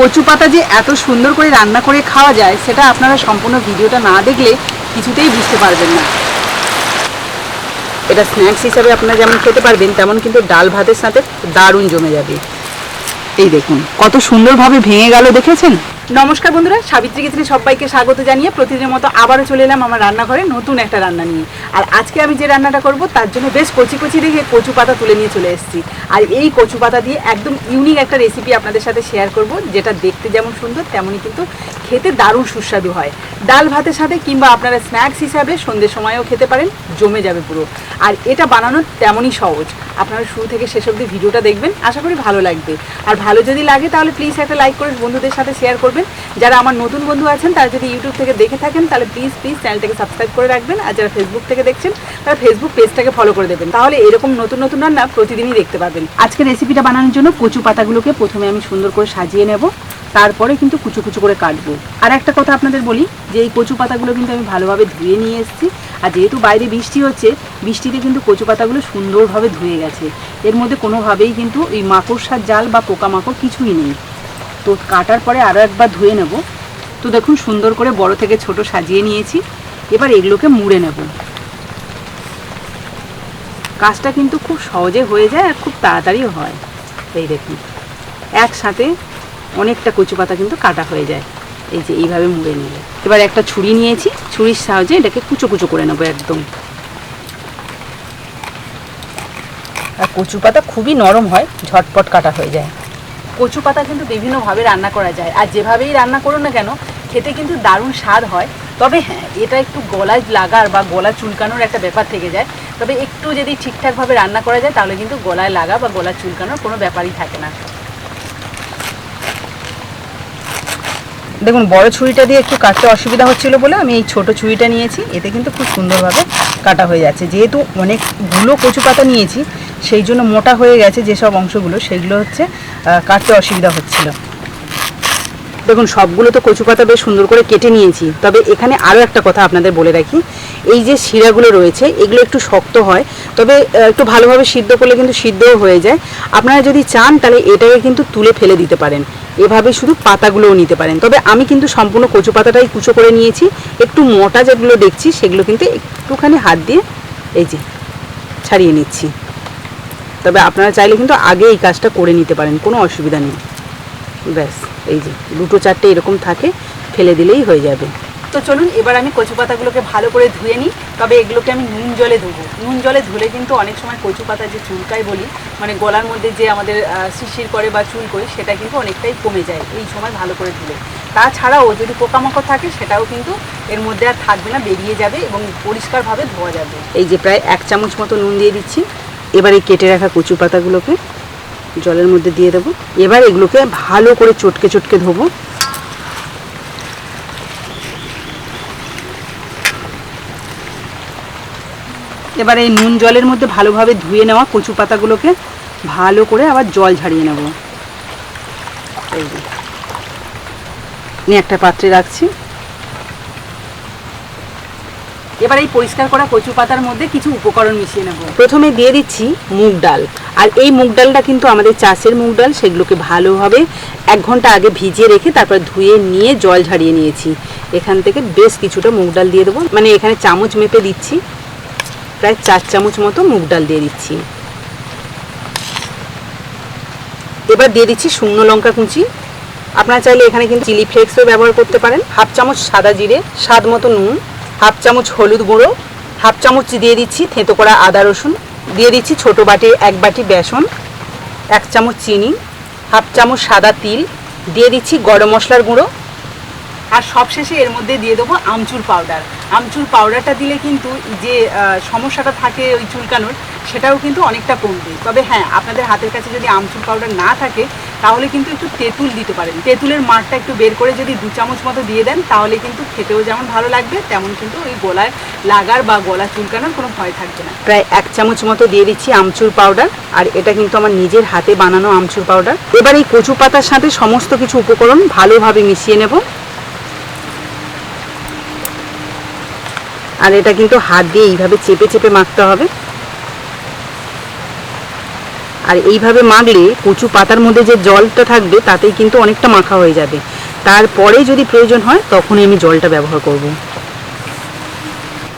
কচু পাতা যে এত সুন্দর করে রান্না করে খাওয়া যায়, সেটা আপনারা সম্পূর্ণ ভিডিওটা না দেখলে কিছুতেই বুঝতে পারবেন না। এটা স্ন্যাক্স হিসাবে আপনারা যেমন খেতে পারবেন, তেমন কিন্তু ডাল ভাতের সাথে দারুণ জমে যাবে। এই দেখুন, কত সুন্দরভাবে ভেঙে গেল, দেখেছেন? নমস্কার বন্ধুরা, সাবিত্রী কিচেনে সবাইকে স্বাগত জানিয়ে প্রতিদিনের মতো আবারও চলে এলাম আমার রান্নাঘরে নতুন একটা রান্না নিয়ে। আর আজকে আমি যে রান্নাটা করব তার জন্য বেশ কচি কচি দেখে কচু পাতা তুলে নিয়ে চলে এসেছি। আর এই কচু পাতা দিয়ে একদম ইউনিক একটা রেসিপি আপনাদের সাথে শেয়ার করব, যেটা দেখতে যেমন সুন্দর, তেমনই কিন্তু খেতে দারুণ সুস্বাদু হয়। ডাল ভাতের সাথে কিংবা আপনারা স্ন্যাক্স হিসাবে সন্ধ্যের সময়ও খেতে পারেন, জমে যাবে পুরো। আর এটা বানানো তেমনই সহজ। আপনারা শুরু থেকে শেষ অবধি ভিডিওটা দেখবেন, আশা করি ভালো লাগবে। আর ভালো যদি লাগে তাহলে প্লিজ একটা লাইক করে বন্ধুদের সাথে শেয়ার করবেন। যারা আমার নতুন বন্ধু আছেন, তারা যদি ইউটিউব থেকে দেখে থাকেন, তাহলে প্লিজ প্লিজ চ্যানেলটাকে সাবস্ক্রাইব করে রাখবেন। আর যারা ফেসবুক থেকে দেখছেন, তারা ফেসবুক পেজটাকে ফলো করে দেবেন। তাহলে এরকম নতুন নতুন রান্না প্রতিদিনই দেখতে পাবেন। আজকে রেসিপিটা বানানোর জন্য কচু পাতাগুলোকে প্রথমে আমি সুন্দর করে সাজিয়ে নেব। তারপরে কিন্তু কুচু কুচু করে কাটবো। আর একটা কথা আপনাদের বলি, যে এই কচু পাতাগুলো কিন্তু আমি ভালোভাবে ধুয়ে নিয়ে এসেছি। আর যেহেতু বাইরে বৃষ্টি হচ্ছে, বৃষ্টিতে কিন্তু কচু পাতাগুলো সুন্দরভাবে ধুয়ে গেছে। এর মধ্যে কোনোভাবেই কিন্তু এই মাকড়সার জাল বা পোকামাকড় কিছুই নেই। তো কাটার পরে আরও একবার ধুয়ে নেব। তো দেখুন, সুন্দর করে বড় থেকে ছোট সাজিয়ে নিয়েছি। এবার এগুলোকে মুড়ে নেব। কাজটা কিন্তু খুব সহজে হয়ে যায় আর খুব তাড়াতাড়িও হয়। এই দেখুন, একসাথে অনেকটা কচু পাতা কিন্তু কাটা হয়ে যায়। এই যে এইভাবে মুড়ে নিলে। এবার একটা ছুরি নিয়েছি। ছুরির সাহায্যে এটাকে কুচো কুচো করে নেব একদম। আর কচু পাতা খুবই নরম হয়, ঝটপট কাটা হয়ে যায়। কচু পাতা কিন্তু বিভিন্নভাবে রান্না করা যায়। আর যেভাবেই রান্না করো না কেন, খেতে কিন্তু দারুণ স্বাদ হয়। তবে হ্যাঁ এটা একটু গলায় লাগার বা গলা চুলকানোর একটা ব্যাপার থেকে যায়। তবে একটু যদি ঠিকঠাকভাবে রান্না করা যায়, তাহলে কিন্তু গলায় লাগা বা গলা চুলকানোর কোনো ব্যাপারই থাকে না। দেখুন, বড় ছুরিটা দিয়ে একটু কাটতে অসুবিধা হচ্ছিল বলে আমি এই ছোট ছুরিটা নিয়েছি। এতে কিন্তু খুব সুন্দরভাবে কাটা হয়ে যাচ্ছে। যেহেতু অনেকগুলো কচু পাতা নিয়েছি সেই জন্য মোটা হয়ে গেছে যেসব অংশগুলো, সেগুলো হচ্ছে কাটতে অসুবিধা হচ্ছিল। দেখুন, সবগুলো তো কচু পাতা বেশ সুন্দর করে কেটে নিয়েছি, তবে এখানে আরও একটা কথা আপনাদের বলে রাখি। এই যে শিরাগুলো রয়েছে, এগুলো একটু শক্ত হয়, তবে একটু ভালোভাবে সিদ্ধ করলে কিন্তু সিদ্ধও হয়ে যায়। আপনারা যদি চান, তাহলে এটাকে কিন্তু তুলে ফেলে দিতে পারেন। এভাবে শুধু পাতাগুলোও নিতে পারেন। তবে আমি কিন্তু সম্পূর্ণ কচু পাতাটাই কুচো করে নিয়েছি। একটু মোটা যেগুলো দেখছি, সেগুলো কিন্তু একটুখানি হাত দিয়ে, এই যে, ছাড়িয়ে নিচ্ছি। তবে আপনারা চাইলে কিন্তু আগে এই কাজটা করে নিতে পারেন কোনো অসুবিধা নেই। ব্যাস এই যে দুটো চারটে এরকম থাকে ফেলে দিলেই হয়ে যাবে। তো চলুন এবার আমি কচু পাতাগুলোকে ভালো করে ধুয়ে নিই। তবে এগুলোকে আমি নুন জলে ধুবো। নুন জলে ধুলে কিন্তু অনেক সময় কচু পাতা যে চুলকায় বলি মানে গলার মধ্যে যে আমাদের আহ, শিরশির করে বা চুল করি সেটা কিন্তু অনেকটাই কমে যায় এই সময় ভালো করে ধুলে। তাছাড়াও যদি পোকামাকড় থাকে সেটাও কিন্তু এর মধ্যে আর থাকবে না বেরিয়ে যাবে এবং পরিষ্কারভাবে ধোয়া যাবে। এই যে প্রায় এক চামচ মতো নুন দিয়ে দিচ্ছি। এবার এই কেটে রাখা কচু পাতাগুলোকে জলের মধ্যে দিয়ে দেবো। এবার এগুলোকে ভালো করে চটকে চটকে ধোবো। এবার এই নুন জলের মধ্যে ভালোভাবে ধুয়ে নেওয়া কচু পাতাগুলোকে ভালো করে আবার জল ঝাড়িয়ে নেব। নিয়ে একটা পাত্রে রাখছি। এবার এই পরিষ্কার করা কচু পাতার মধ্যে কিছু উপকরণ মিশিয়ে নেব। প্রথমে দিয়ে দিচ্ছি মুগ ডাল। আর এই মুগ ডালটা কিন্তু আমাদের চাষের মুগ ডাল, সেগুলোকে ভালোভাবে এক ঘণ্টা আগে ভিজিয়ে রেখে তারপর ধুয়ে নিয়ে জল ঝাড়িয়ে নিয়েছি। এখান থেকে বেশ কিছুটা মুগ ডাল দিয়ে দেবো। মানে এখানে চামচ মেপে দিচ্ছি। প্রায় চার চামচ মতো মুগ ডাল দিয়ে দিচ্ছি। এবার দিয়ে দিচ্ছি শুকনো লঙ্কা কুচি। আপনারা চাইলে এখানে কিন্তু চিলি ফ্লেক্সও ব্যবহার করতে পারেন। হাফ চামচ সাদা জিরে, স্বাদ মতো নুন। হাফ চামচ হলুদ গুঁড়ো, হাফ চামচ দিয়ে দিচ্ছি থেঁতো করা আদা রসুন, দিয়ে দিচ্ছি ছোটো বাটি, এক বাটি বেসন, এক চামচ চিনি, হাফ চামচ সাদা তিল, দিয়ে দিচ্ছি গরম মশলার গুঁড়ো, আর সবশেষে এর মধ্যে দিয়ে দেবো আমচুর পাউডার। আমচুর পাউডারটা দিলে কিন্তু যে সমস্যাটা থাকে ওই চুলকানোর, সেটাও কিন্তু অনেকটা কমবে। তবে হ্যাঁ আপনাদের হাতের কাছে যদি আমচুর পাউডার না থাকে তাহলে কিন্তু একটু তেঁতুল দিতে পারেন। তেঁতুলের মাঠটা একটু বের করে যদি দু চামচ মতো দিয়ে দেন, তাহলে কিন্তু খেতেও যেমন ভালো লাগবে, তেমন কিন্তু ওই গলায় লাগার বা গলা চুলকানোর কোনো ভয় থাকবে না। প্রায় এক চামচ মতো দিয়ে দিচ্ছি আমচুর পাউডার, আর এটা কিন্তু আমার নিজের হাতে বানানো আমচুর পাউডার। এবার এই কচু পাতার সাথে সমস্ত কিছু উপকরণ ভালোভাবে মিশিয়ে নেব। আর এটা কিন্তু হাত দিয়ে এইভাবে চেপে চেপে মাখতে হবে। আর এইভাবে মাখলে কচু পাতার মধ্যে যে জলটা থাকবে, তাতেই কিন্তু অনেকটা মাখা হয়ে যাবে। তারপরে যদি প্রয়োজন হয়, তখনই আমি জলটা ব্যবহার করব।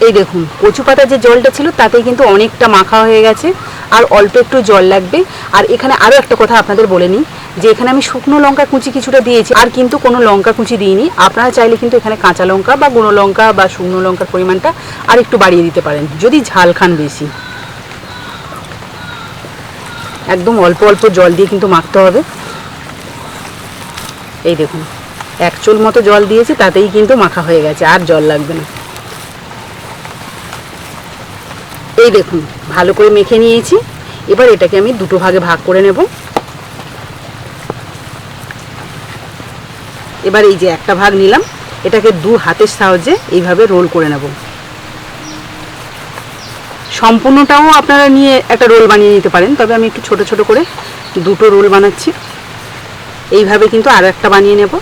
এই দেখুন, কচু পাতার যে জলটা ছিল, তাতেই কিন্তু অনেকটা মাখা হয়ে গেছে। আর অল্প একটু জল লাগবে। আর এখানে আরও একটা কথা আপনাদের বলে নিই, যে এখানে আমি শুকনো লঙ্কা কুচি কিছুটা দিয়েছি, আর কিন্তু কোনো লঙ্কা কুচি দিইনি। আপনারা চাইলে কিন্তু এখানে কাঁচা লঙ্কা বা গুঁড়ো লঙ্কা বা শুকনো লঙ্কার পরিমাণটা আর একটু বাড়িয়ে দিতে পারেন, যদি ঝাল খান বেশি। একদম অল্প অল্প জল দিয়ে কিন্তু মাখতে হবে। এই দেখুন, এক চুল মতো জল দিয়েছি, তাতেই কিন্তু মাখা হয়ে গেছে, আর জল লাগবে না। এই দেখুন, ভালো করে মেখে নিয়েছি। এবার এটাকে আমি দুটো ভাগে ভাগ করে নেব। এবার এই যে একটা ভাগ নিলাম, এটাকে দু হাতের সাহায্যে এইভাবে রোল করে নেব। সম্পূর্ণটাও আপনারা নিয়ে একটা রোল বানিয়ে নিতে পারেন। তবে আমি একটু ছোট ছোট করে দুটো রোল বানাচ্ছি। এইভাবে কিন্তু আর একটা বানিয়ে নেব।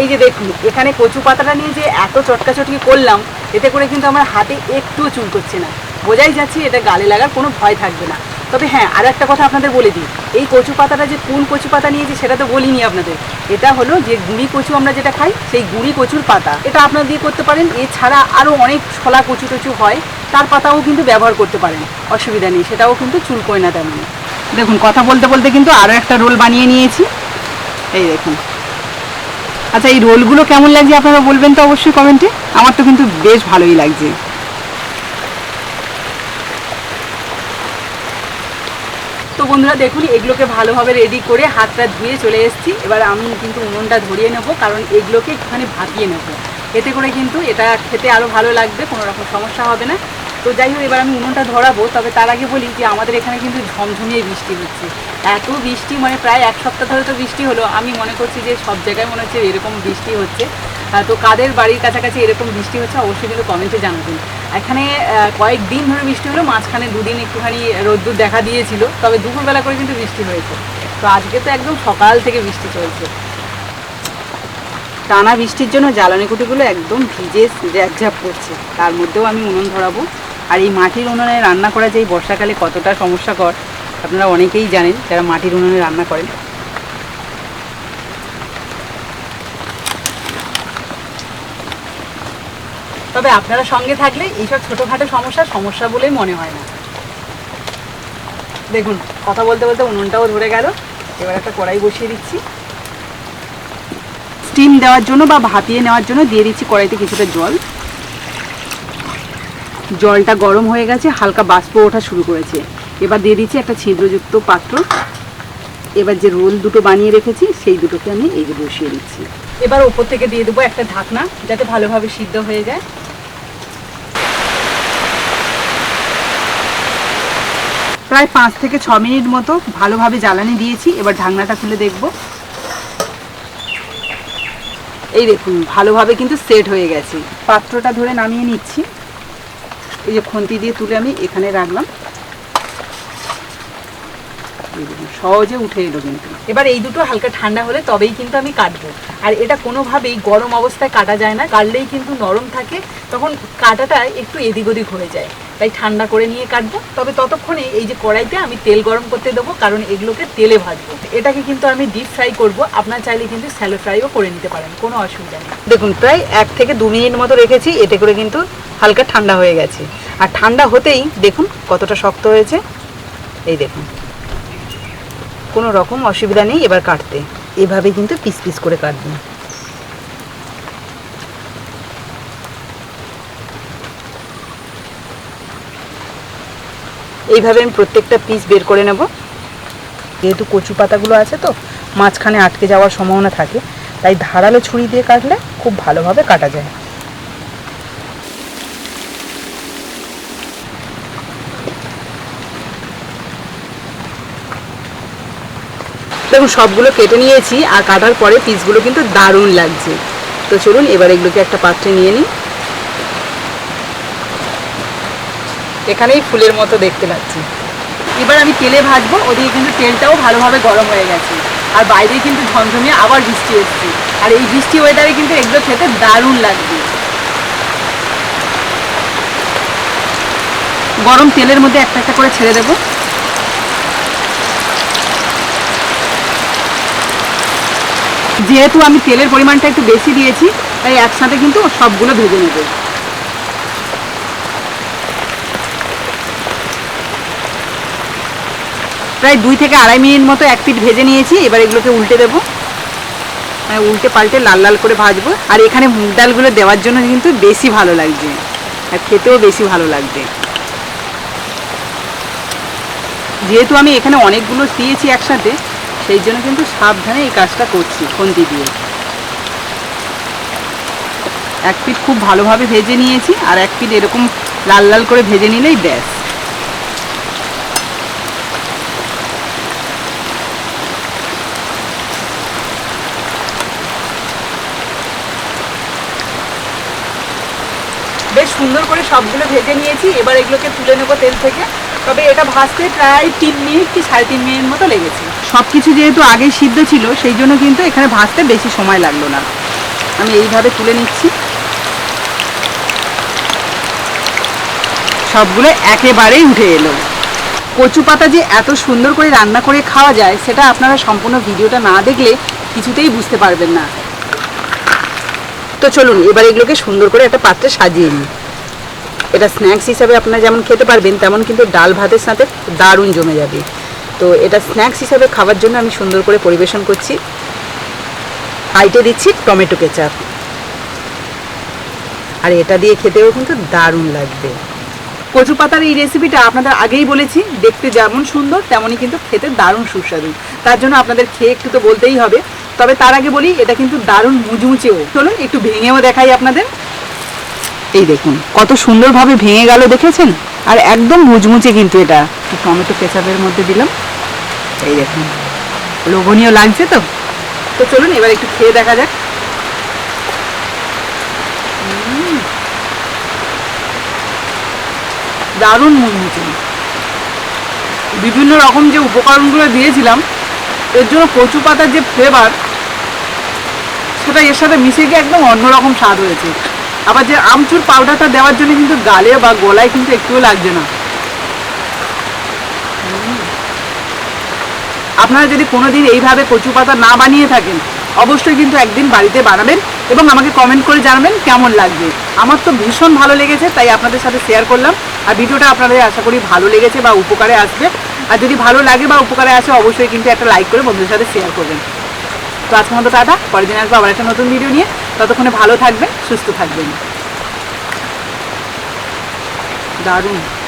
এই যে দেখুন, এখানে কচু পাতাটা নিয়ে যে এত চটকাচটকি করলাম, এতে করে কিন্তু আমার হাতে একটুও চুল করছে না। বোঝাই যাচ্ছে এটা গালে লাগার কোনো ভয় থাকবে না। তবে হ্যাঁ আর একটা কথা আপনাদের বলে দিই। এই কচু পাতাটা যে কোন কচু পাতা নিয়েছি, সেটা তো বলিনি আপনাদের। এটা হলো যে গুড়ি কচু আমরা যেটা খাই, সেই গুড়ি কচুর পাতা। এটা আপনারা দিয়ে করতে পারেন। এছাড়া আরও অনেক ছলা কচু টচু হয়। তার পাতাও কিন্তু ব্যবহার করতে পারেন, অসুবিধা নেই, সেটাও কিন্তু চুল করে না তেমন। দেখুন, কথা বলতে বলতে কিন্তু আরও একটা রোল বানিয়ে নিয়েছি। এই দেখুন। আচ্ছা এই রোলগুলো কেমন লাগছে আপনারা বলবেন তো অবশ্যই কমেন্টে। আমার তো কিন্তু বেশ ভালোই লাগছে। তো বন্ধুরা, দেখুন, এগুলোকে ভালোভাবে রেডি করে হাতটা ধুয়ে চলে এসেছি। এবার আমি কিন্তু উনুনটা ধরিয়ে নেব, কারণ এগুলোকে একটুখানি ভাপিয়ে নেব। এতে করে কিন্তু এটা খেতে আরও ভালো লাগবে, কোনো রকম সমস্যা হবে না। তো যাই হোক, এবার আমি উনুনটা ধরাবো, তবে তার আগে বলি যে আমাদের এখানে কিন্তু ঝমঝমিয়ে বৃষ্টি হচ্ছে। এত বৃষ্টি মানে প্রায় এক সপ্তাহ ধরে তো বৃষ্টি হলো, আমি মনে করছি যে সব জায়গায় মনে হচ্ছে এরকম বৃষ্টি হচ্ছে। তো কাদের বাড়ির কাছাকাছি এরকম বৃষ্টি হচ্ছে অবশ্যই কিন্তু কমেন্টে জানাবেন। এখানে কয়েকদিন ধরে বৃষ্টি হলো, মাঝখানে দুদিন একটুখানি রোদ্দুর দেখা দিয়েছিল, তবে দুপুরবেলা করে কিন্তু বৃষ্টি হয়েছে। তো আজকে তো একদম সকাল থেকে বৃষ্টি চলছে। টানা বৃষ্টির জন্য জ্বালানি কুটিগুলো একদম ভিজে জ্যাপঝ্যাপ করছে। তার মধ্যেও আমি উনুন ধরাবো। আর এই মাটির উনুনে রান্না করা যে বর্ষাকালে কতটা সমস্যাকর, আপনারা অনেকেই জানেন যারা মাটির উনুনে রান্না করেন। তবে আপনারা সঙ্গে থাকলে এইসব ছোটোখাটো সমস্যা সমস্যা বলেই মনে হয় না। দেখুন, কথা বলতে বলতে উনুনটাও ধরে গেল। এবার একটা কড়াই বসিয়ে দিচ্ছি। স্টিম দেওয়ার জন্য বা ভাপিয়ে নেওয়ার জন্য দিয়ে দিচ্ছি কড়াইতে কিছুটা জল। জলটা গরম হয়ে গেছে হালকা বাষ্প ওঠা শুরু করেছে। এবার দিয়ে দিচ্ছি একটা ছিদ্রযুক্ত পাত্র। এবার যে রোল দুটো বানিয়ে রেখেছি সেই দুটোকে আমি এই যে বসিয়ে দিচ্ছি। এবার ওপর থেকে দিয়ে দেবো একটা ঢাকনা যাতে ভালোভাবে সিদ্ধ হয়ে যায়। প্রায় পাঁচ থেকে ছ মিনিট মতো ভালোভাবে জ্বালানি দিয়েছি এবার ঢাকনাটা খুলে দেখব। এই দেখুন ভালোভাবে কিন্তু সেট হয়ে গেছে। পাত্রটা ধরে নামিয়ে নিচ্ছি। এই যে খুন্তি দিয়ে তুলে আমি এখানে রাখলাম। সহজে উঠে এলো কিন্তু। এবার এই দুটো হালকা ঠান্ডা হলে তবেই কিন্তু আমি কাটবো। আর এটা কোনোভাবেই গরম অবস্থায় কাটা যায় না, কাটলেই কিন্তু নরম থাকে, তখন কাটাটা একটু এদিক ওদিক হয়ে যায়। তাই ঠান্ডা করে নিয়ে কাটবো। তবে ততক্ষণে এই যে কড়াইতে আমি তেল গরম করতে দেবো, কারণ এগুলোকে তেলে ভাজবো। এটাকে কিন্তু আমি ডিপ ফ্রাই করব। আপনার চাইলে কিন্তু স্যালো ফ্রাইও করে নিতে পারেন, কোনো অসুবিধা নেই। দেখুন, প্রায় এক থেকে দু মিনিট মতো রেখেছি, এতে করে কিন্তু হালকা ঠান্ডা হয়ে গেছে। আর ঠান্ডা হতেই দেখুন কতটা শক্ত হয়েছে। এই দেখুন। কোনো রকম অসুবিধা নেই, এবার কাটতে। এভাবে কিন্তু পিস পিস করে কাটবেন। এইভাবে আমি প্রত্যেকটা পিস বের করে নেব। যেহেতু কচু পাতাগুলো আছে তো, মাঝখানে আটকে যাওয়ার সম্ভাবনা থাকে, তাই ধারালো ছুরি দিয়ে কাটলে খুব ভালোভাবে কাটা যায়। দেখুন, সবগুলো কেটে নিয়েছি, আর কাটার পরে পিসগুলো কিন্তু দারুণ লাগছে। তো চলুন, এবার এগুলোকে একটা পাত্রে নিয়ে নিই। এখানেই ফুলের মতো দেখতে পাচ্ছি। এবার আমি তেলে ভাজবো, ওদিকে কিন্তু তেলটাও ভালোভাবে গরম হয়ে গেছে। আর বাইরে কিন্তু ঝমঝমিয়ে আবার বৃষ্টি এসছে। আর এই বৃষ্টি ওয়েদারে কিন্তু এগুলো খেতে দারুণ লাগবে। গরম তেলের মধ্যে একটা একটা করে ছেড়ে দেবো। যেহেতু আমি তেলের পরিমাণটা একটু বেশি দিয়েছি, তাই একসাথে কিন্তু সবগুলো ভেজে নেবে। প্রায় দুই থেকে আড়াই মিনিট মতো এক পিট ভেজে নিয়েছি, এবার এগুলোকে উল্টে দেবো। মানে উল্টে পাল্টে লাল লাল করে ভাজবো। আর এখানে মুগ ডালগুলো দেওয়ার জন্য কিন্তু বেশি ভালো লাগছে। আর খেতেও বেশি ভালো লাগবে যেহেতু আমি এখানে অনেকগুলো দিয়েছি একসাথে, সেই জন্য কিন্তু সাবধানে এই কাজটা করছি, খুন্তি দিয়ে। এক পিট খুব ভালোভাবে ভেজে নিয়েছি, আর এক পিট এরকম লাল লাল করে ভেজে নিলেই ব্যাস বেশ সুন্দর করে সবগুলো ভেজে নিয়েছি। এবার এগুলোকে তুলে নেব তেল থেকে। তবে এটা ভাজতে প্রায় তিন মিনিট কি সাড়ে তিন মিনিট মতো লেগেছে। সব কিছু যেহেতু আগে সিদ্ধ ছিল, সেই জন্য কিন্তু এখানে ভাজতে বেশি সময় লাগল না। আমি এইভাবে তুলে নিচ্ছি। সবগুলো একেবারেই উঠে এলো। কচু পাতা যে এত সুন্দর করে রান্না করে খাওয়া যায়, সেটা আপনারা সম্পূর্ণ ভিডিওটা না দেখলে কিছুতেই বুঝতে পারবেন না। তো চলুন, এবার এগুলোকে সুন্দর করে একটা পাত্রে সাজিয়ে নিই। এটা স্ন্যাক্স হিসাবে আপনারা যেমন খেতে পারবেন, তেমন কিন্তু ডাল ভাতের সাথে দারুণ জমে যাবে। তো এটা স্ন্যাক্স হিসাবে খাওয়ার জন্য আমি সুন্দর করে পরিবেশন করছি। আইটে দিচ্ছি টমেটো কেচাপ। আর এটা দিয়ে খেতেও কিন্তু দারুণ লাগবে। কচু পাতার এই রেসিপিটা আপনাদের আগেই বলেছি, দেখতে যেমন সুন্দর, তেমনই কিন্তু খেতে দারুণ সুস্বাদু। তার জন্য আপনাদের খেয়ে একটু তো বলতেই হবে। তবে তার আগে বলি, এটা কিন্তু দারুণ মুচমুচেও। চলুন একটু ভেঙেও দেখাই আপনাদের। এই দেখুন, কত সুন্দরভাবে ভেঙে গেল, দেখেছেন? আর একদম মুচমুচে কিন্তু এটা। টমেটো কেচাপের মধ্যে দিলাম। এই দেখুন, লোভনীয় লাগছে তো? তো চলুন, এবার একটু খেয়ে দেখা যাক। দারুণ মুচমুচে। বিভিন্ন রকম যে উপকরণগুলো দিয়েছিলাম, এর জন্য কচু পাতার যে ফ্লেভার সেটা এর সাথে মিশে গিয়ে একদম অন্যরকম স্বাদ হয়েছে। আবার যে আমচুর পাউডারটা দেওয়ার জন্য কিন্তু গালে বা গলায় কিন্তু একটুও লাগছে না। আপনারা যদি কোনোদিন এইভাবে কচু পাতা না বানিয়ে থাকেন, অবশ্যই কিন্তু একদিন বাড়িতে বানাবেন এবং আমাকে কমেন্ট করে জানাবেন কেমন লাগবে। আমার তো ভীষণ ভালো লেগেছে, তাই আপনাদের সাথে শেয়ার করলাম। আর ভিডিওটা আপনাদের আশা করি ভালো লেগেছে বা উপকারে আসবে। আর যদি ভালো লাগে বা উপকারে আসে, অবশ্যই কিন্তু একটা লাইক করে বন্ধুদের সাথে শেয়ার করবেন। তো আজকের মতো টাটা, পরের দিন আসব আবার একটা নতুন ভিডিও নিয়ে। ততক্ষণে ভালো থাকবেন সুস্থ থাকবেন। দারুণ।